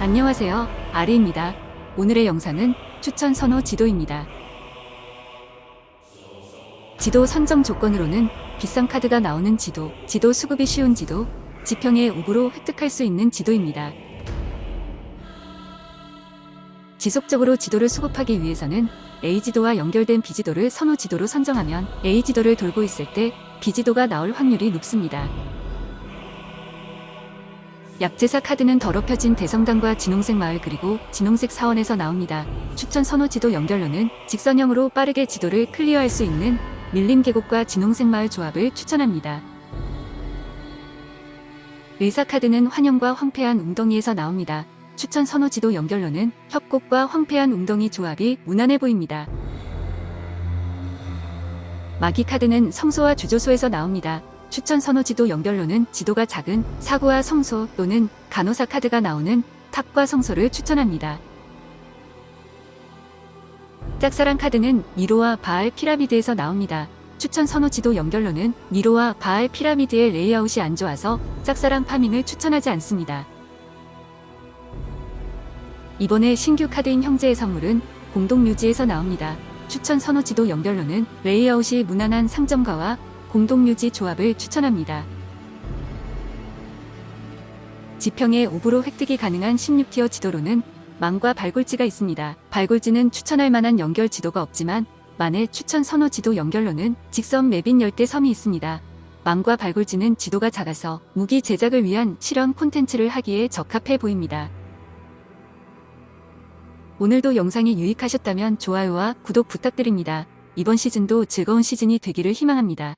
안녕하세요. 아리입니다. 오늘의 영상은 추천 선호 지도입니다. 지도 선정 조건으로는 비싼 카드가 나오는 지도, 지도 수급이 쉬운 지도, 지평의 우부로 획득할 수 있는 지도입니다. 지속적으로 지도를 수급하기 위해서는 A지도와 연결된 B지도를 선호 지도로 선정하면 A지도를 돌고 있을 때 B지도가 나올 확률이 높습니다. 약제사 카드는 더럽혀진 대성당과 진홍색 마을 그리고 진홍색 사원에서 나옵니다. 추천 선호 지도 연결로는 직선형으로 빠르게 지도를 클리어할 수 있는 밀림 계곡과 진홍색 마을 조합을 추천합니다. 의사 카드는 환영과 황폐한 웅덩이에서 나옵니다. 추천 선호 지도 연결로는 협곡과 황폐한 웅덩이 조합이 무난해 보입니다. 마기 카드는 성소와 주조소에서 나옵니다. 추천 선호 지도 연결로는 지도가 작은 사구와 성소 또는 간호사 카드가 나오는 탑과 성소를 추천합니다. 짝사랑 카드는 니로와 바알 피라미드에서 나옵니다. 추천 선호 지도 연결로는 니로와 바알 피라미드의 레이아웃이 안 좋아서 짝사랑 파밍을 추천하지 않습니다. 이번에 신규 카드인 형제의 선물은 공동묘지에서 나옵니다. 추천 선호 지도 연결로는 레이아웃이 무난한 상점가와 공동묘지 조합을 추천합니다. 지평의 오브로 획득이 가능한 16티어 지도로는 망과 발굴지가 있습니다. 발굴지는 추천할 만한 연결 지도가 없지만 만의 추천 선호 지도 연결로는 직선 맵인 열대 섬이 있습니다. 망과 발굴지는 지도가 작아서 무기 제작을 위한 실험 콘텐츠를 하기에 적합해 보입니다. 오늘도 영상이 유익하셨다면 좋아요와 구독 부탁드립니다. 이번 시즌도 즐거운 시즌이 되기를 희망합니다.